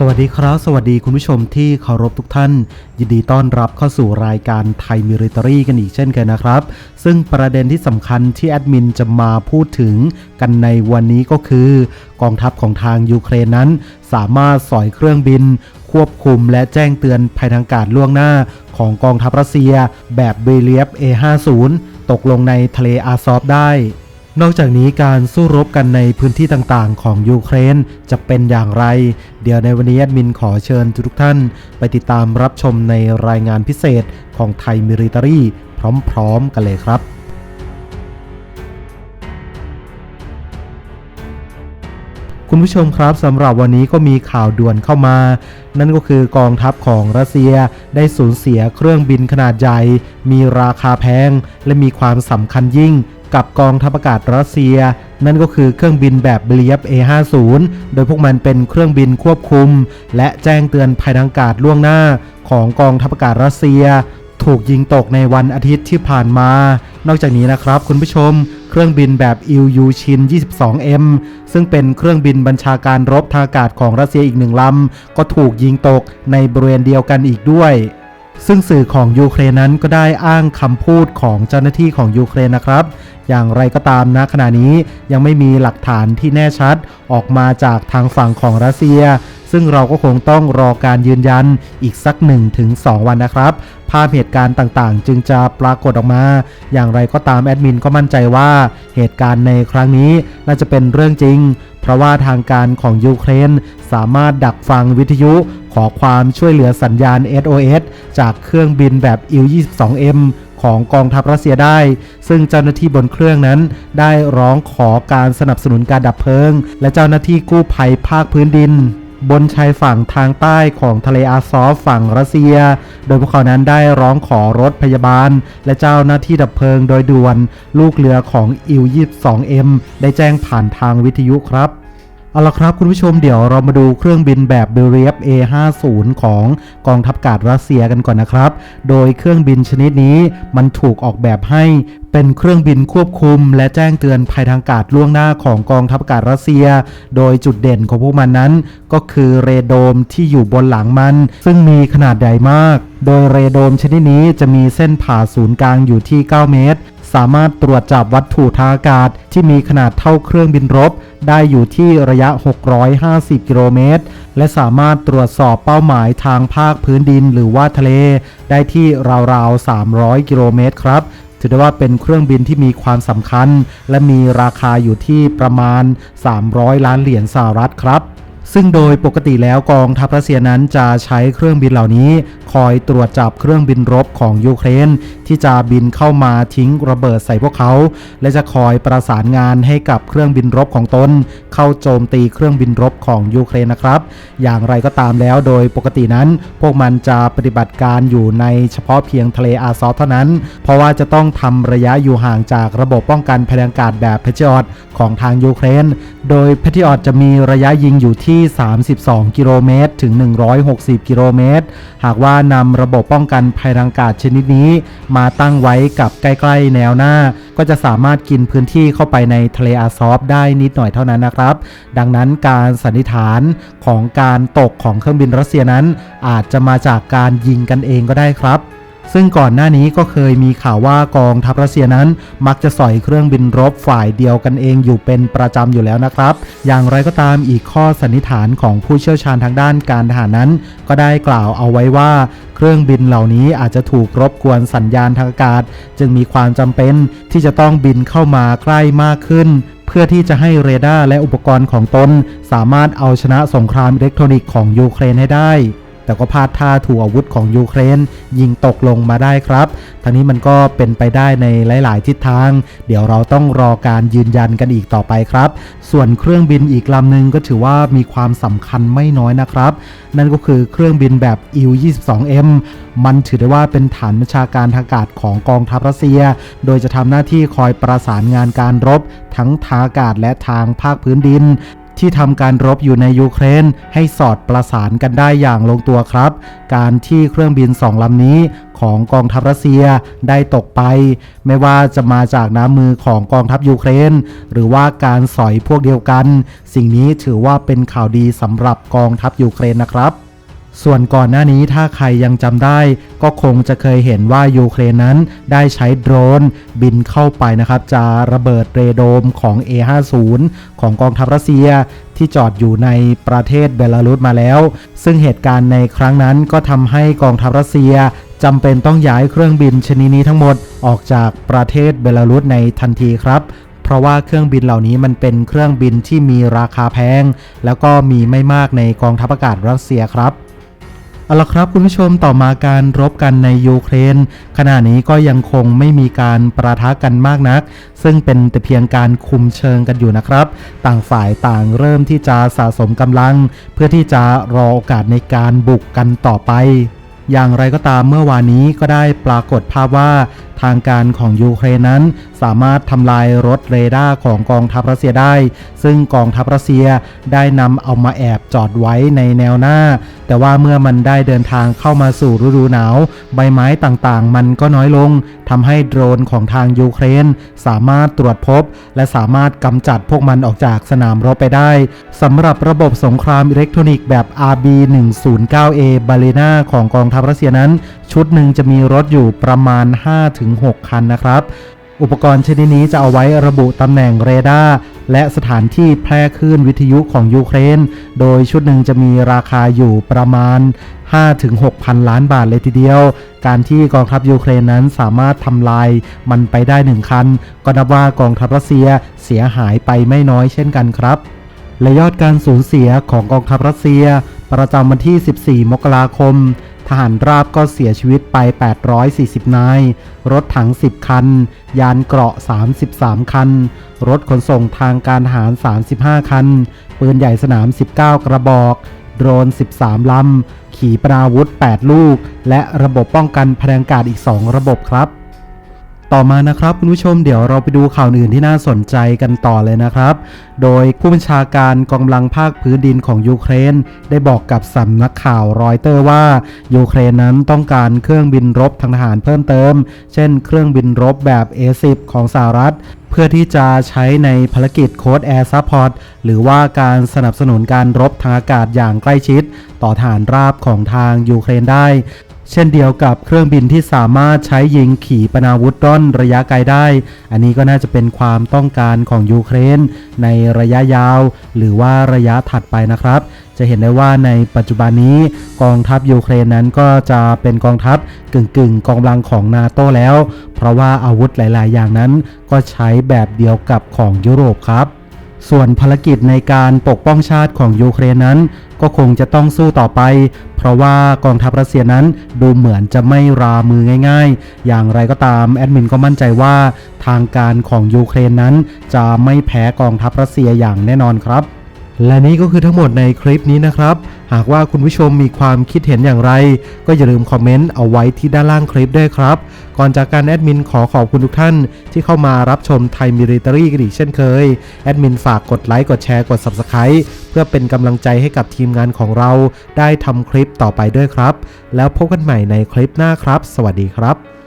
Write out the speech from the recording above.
สวัสดีครับ สวัสดีคุณผู้ชมที่เคารพทุกท่าน ยินดีต้อนรับเข้าสู่รายการไทยมิริตรี่กันอีกเช่นเคยนะครับ ซึ่งประเด็นที่สำคัญที่แอดมินจะมาพูดถึงกันในวันนี้ก็คือ กองทัพของทางยูเครนนั้น สามารถสอยเครื่องบิน ควบคุมและแจ้งเตือนภัยทางการล่วงหน้า ของกองทัพรัสเซีย แบบเบเลียฟ A50 ตกลงในทะเลอาซอฟได้ นอกจากนี้การสู้รบกันในพื้นที่ต่างๆ ของยูเครนจะเป็นอย่างไร เดี๋ยวในวันนี้แอดมินขอเชิญทุกท่าน ไปติดตามรับชมในรายงานพิเศษของไทยมิริตารีพร้อม ๆ กันเลยครับคุณผู้ชมครับสำหรับวันนี้ก็มีข่าวด่วนเข้ามา นั่นก็คือกองทัพของรัสเซียได้สูญเสียเครื่องบินขนาดใหญ่ มีราคาแพง และมีความสำคัญยิ่ง กับกองทัพอากาศรัสเซีย นั่นก็คือเครื่องบินแบบเบลียบ A50 โดยพวกมันเป็นเครื่องบินควบคุม และแจ้งเตือนภัยทางอากาศล่วงหน้าของกองทัพอากาศรัสเซีย ถูกยิงตกในวันอาทิตย์ที่ผ่านมา นอกจากนี้นะครับคุณผู้ชม เครื่องบินแบบอิวยูชิน 22M ซึ่งเป็นเครื่องบินบัญชาการรบทางอากาศของรัสเซียอีกหนึ่งลำก็ถูกยิงตกในบริเวณเดียวกันอีกด้วย ซึ่งสื่อของยูเครนนั้นก็ได้อ้างคำพูดของเจ้าหน้าที่ของยูเครนนะครับ อย่างไรก็ตามนะขณะนี้ยังไม่มีหลักฐานที่แน่ชัดออกมาจากทางฝั่งของรัสเซีย ซึ่งเราก็คงต้องรอการยืนยันอีกสัก 1-2 วันนะครับ ภาพเหตุการณ์ต่างๆ จึงจะปรากฏออกมา อย่างไรก็ตามแอดมินก็มั่นใจว่าเหตุการณ์ในครั้งนี้น่าจะเป็นเรื่องจริง เพราะว่าทางการของยูเครนสามารถดักฟังวิทยุ ขอความช่วยเหลือสัญญาณ SOS จากเครื่องบินแบบ Il-22M ของกองทัพรัสเซียได้ ซึ่งเจ้าหน้าที่บนเครื่องนั้น ได้ร้องขอการสนับสนุนการดับเพลิง และเจ้าหน้าที่กู้ภัยภาคพื้นดิน บนชายฝั่งทางใต้ของทะเลอาซอฟฝั่งรัสเซีย โดยพวกเขานั้นได้ร้องขอรถพยาบาล และเจ้าหน้าที่ดับเพลิงโดยด่วน ลูกเรือของอิว 22 m ได้แจ้งผ่านทางวิทยุครับ เอาละครับคุณผู้ชมเดี๋ยวเรามาดูเครื่องบินแบบเบเรียบ A50 ของกองทัพอากาศรัสเซียกันก่อนนะครับ โดยเครื่องบินชนิดนี้มันถูกออกแบบให้เป็นเครื่องบินควบคุม และแจ้งเตือนภัยทางอากาศล่วงหน้าของกองทัพอากาศรัสเซีย โดยจุดเด่นของพวกมันนั้น ก็คือเรโดมที่อยู่บนหลังมัน ซึ่งมีขนาดใหญ่มาก โดยเรโดมชนิดนี้จะมีเส้นผ่าศูนย์กลางอยู่ที่ 9 เมตร สามารถตรวจจับวัตถุทางอากาศที่มีขนาดเท่าเครื่องบินรบ ได้อยู่ที่ระยะ 650 กิโลเมตร และสามารถตรวจสอบเป้าหมายทางภาคพื้นดินหรือว่าทะเล ได้ที่ราวๆ 300 กิโลเมตรครับถือได้ว่าเป็นเครื่องบินที่มีความสำคัญ และมีราคาอยู่ที่ประมาณ 300 ล้านเหรียญสหรัฐครับ ซึ่งโดยปกติแล้วกองทัพรัสเซียนั้นจะใช้เครื่องบินเหล่านี้ คอยตรวจจับเครื่องบินรบของยูเครน ที่จะบินเข้ามาทิ้งระเบิดใส่พวกเขา และจะคอยประสานงานให้กับเครื่องบินรบของตน เข้าโจมตีเครื่องบินรบของยูเครนนะครับ อย่างไรก็ตามแล้วโดยปกตินั้น พวกมันจะปฏิบัติการอยู่ในเฉพาะเพียงทะเลอาซอฟเท่านั้น เพราะว่าจะต้องทำระยะอยู่ห่างจากระบบป้องกันภัยทางอากาศแบบเพชออดของทางยูเครน โดยเพชออดจะมีระยะยิงอยู่ที่ 32 กิโลเมตร ถึง 160 กิโลเมตร หากว่านำระบบป้องกันภัยทางอากาศชนิดนี้ มาตั้งไว้กับใกล้ ๆ แนวหน้า ก็จะสามารถกินพื้นที่เข้าไปในทะเลอาซอฟได้นิดหน่อยเท่านั้นนะครับ ดังนั้นการสันนิษฐานของการตกของเครื่องบินรัสเซียนั้น อาจจะมาจากการยิงกันเองก็ได้ครับ ซึ่งก่อนหน้านี้ก็เคยมีข่าวว่ากองทัพรัสเซียนั้น มักจะสอยเครื่องบินรบฝ่ายเดียวกันเองอยู่เป็นประจำอยู่แล้วนะครับ อย่างไรก็ตามอีกข้อสันนิษฐานของผู้เชี่ยวชาญทางด้านการทหารนั้น ก็ได้กล่าวเอาไว้ว่าเครื่องบินเหล่านี้อาจจะถูกรบกวนสัญญาณทางอากาศ จึงมีความจำเป็นที่จะต้องบินเข้ามาใกล้มากขึ้นเพื่อที่จะให้เรดาร์และอุปกรณ์ของตน สามารถเอาชนะสงครามอิเล็กทรอนิกส์ของยูเครนให้ได้ แต่ก็พลาดท่าถูกอาวุธของยูเครน ยิงตกลงมาได้ครับทางนี้มันก็เป็นไปได้ในหลาย ๆ ทิศทาง เดี๋ยวเราต้องรอการยืนยันกันอีกต่อไปครับ ส่วนเครื่องบินอีกลำหนึ่งก็ถือว่ามีความสำคัญไม่น้อยนะครับ นั่นก็คือเครื่องบินแบบ Il-22M มันถือได้ว่าเป็นฐานบัญชาการทางอากาศของกองทัพรัสเซีย โดยจะทำหน้าที่คอยประสานงานการรบ ทั้งทางอากาศและทางภาคพื้นดิน ที่ทำการรบอยู่ในยูเครนให้สอดประสานกันได้อย่างลงตัวครับ การที่เครื่องบินสองลำนี้ของกองทัพรัสเซียได้ตกไป ไม่ว่าจะมาจากน้ำมือของกองทัพยูเครน หรือว่าการสอยพวกเดียวกัน สิ่งนี้ถือว่าเป็นข่าวดีสำหรับกองทัพยูเครนนะครับ ส่วนก่อนหน้านี้ถ้าใครยังจำได้ ก็คงจะเคยเห็นว่ายูเครนนั้นได้ใช้โดรนบินเข้าไปนะครับ จะระเบิดเรโดมของ A50 ของกองทัพรัสเซียที่จอดอยู่ในประเทศเบลารุสมาแล้ว ซึ่งเหตุการณ์ในครั้งนั้นก็ทำให้กองทัพรัสเซียจำเป็นต้องย้ายเครื่องบินชนิดนี้ทั้งหมดออกจากประเทศเบลารุสในทันทีครับเพราะว่าเครื่องบินเหล่านี้มันเป็นเครื่องบินที่มีราคาแพง แล้วก็มีไม่มากในกองทัพอากาศรัสเซียครับ เอาละครับคุณผู้ชมต่อมาการรบกันในยูเครน ขณะนี้ก็ยังคงไม่มีการประทะกันมากนัก ซึ่งเป็นแต่เพียงการคุมเชิงกันอยู่นะครับ ต่างฝ่ายต่างเริ่มที่จะสะสมกำลัง เพื่อที่จะรอโอกาสในการบุกกันต่อไปอย่างไรก็ตามเมื่อวานนี้ก็ได้ปรากฏภาพว่า ทางการของยูเครนนั้น สามารถทำลายรถเรดาร์ของกองทัพรัสเซียได้ ซึ่งกองทัพรัสเซียได้นำเอามาแอบจอดไว้ในแนวหน้า แต่ว่าเมื่อมันได้เดินทางเข้ามาสู่ฤดูหนาว ใบไม้ต่างๆ มันก็น้อยลงทำให้โดรนของทางยูเครน สามารถตรวจพบ และสามารถกำจัดพวกมันออกจากสนามรบไปได้สำหรับระบบสงครามอิเล็กทรอนิกส์แบบ RB109A b a l e n a ของกองทัพรัสเซียนั้น ชุดหนึ่งจะมีรถอยู่ประมาณ 5-6 6 คันนะครับ อุปกรณ์ชนิดนี้จะเอาไว้ระบุตำแหน่งเรดาร์และสถานที่แพร่คลื่นวิทยุของยูเครน โดยชุดหนึ่งจะมีราคาอยู่ประมาณ 5-6 พันล้านบาทเลยทีเดียว การที่กองทัพยูเครนนั้นสามารถทำลายมันไปได้หนึ่งคัน ก็นับว่ากองทัพรัสเซียเสียหายไปไม่น้อยเช่นกันครับ และยอดการสูญเสียของกองทัพรัสเซีย ประจำวันที่ 14 มกราคม ทหารราบก็เสียชีวิตไป 840 นาย รถถัง 10 คัน ยานเกราะ 33 คัน รถขนส่งทางการทหาร 35 คัน ปืนใหญ่สนาม 19 กระบอก โดรน 13 ลำ ขีปนาวุธ 8 ลูก และระบบป้องกันพลังกาศอีก 2 ระบบครับ ต่อมานะครับคุณผู้ชมเดี๋ยวเราไปดูข่าวอื่นที่น่าสนใจกันต่อเลยนะครับ โดยผู้บัญชาการกองกำลังภาคพื้นดินของยูเครน ได้บอกกับสำนักข่าวรอยเตอร์ว่ายูเครนนั้นต้องการเครื่องบินรบทางทหารเพิ่มเติม เช่น เครื่องบินรบแบบ A10 ของสหรัฐเพื่อที่จะใช้ในภารกิจโค้ดแอร์ซัพพอร์ตหรือว่าการสนับสนุนการรบทางอากาศอย่างใกล้ชิด ต่อฐานราบของทางยูเครนได้ เช่นเดียวกับเครื่องบินที่สามารถใช้ยิงขีปนาวุธร่อนระยะไกลได้ อันนี้ก็น่าจะเป็นความต้องการของยูเครนในระยะยาว หรือว่าระยะถัดไปนะครับ จะเห็นได้ว่าในปัจจุบันนี้กองทัพยูเครนนั้นก็จะเป็นกองทัพกึ่งกึ่งๆกองกำลังของนาโตแล้ว เพราะว่าอาวุธหลาย ๆ อย่างนั้นก็ใช้แบบเดียวกับของยุโรปครับ ส่วนภารกิจในการปกป้องชาติของยูเครนนั้น ก็คงจะต้องสู้ต่อไป เพราะว่ากองทัพรัสเซียนั้นดูเหมือนจะไม่รามือง่ายๆ อย่างไรก็ตามแอดมินก็มั่นใจว่า ทางการของยูเครนนั้นจะไม่แพ้กองทัพรัสเซียอย่างแน่นอนครับ และนี่ก็คือทั้งหมดในคลิปนี้นะครับ หากว่าคุณผู้ชมมีความคิดเห็นอย่างไร ก็อย่าลืมคอมเมนต์เอาไว้ที่ด้านล่างคลิปด้วยครับ ก่อนจากการแอดมินขอขอบคุณทุกท่าน ที่เข้ามารับชมไทยมิริตารีกันอีกเช่นเคย แอดมินฝากกดไลค์กดแชร์กด Subscribe เพื่อเป็นกำลังใจให้กับทีมงานของเรา ได้ทำคลิปต่อไปด้วยครับ แล้วพบกันใหม่ในคลิปหน้าครับ สวัสดีครับ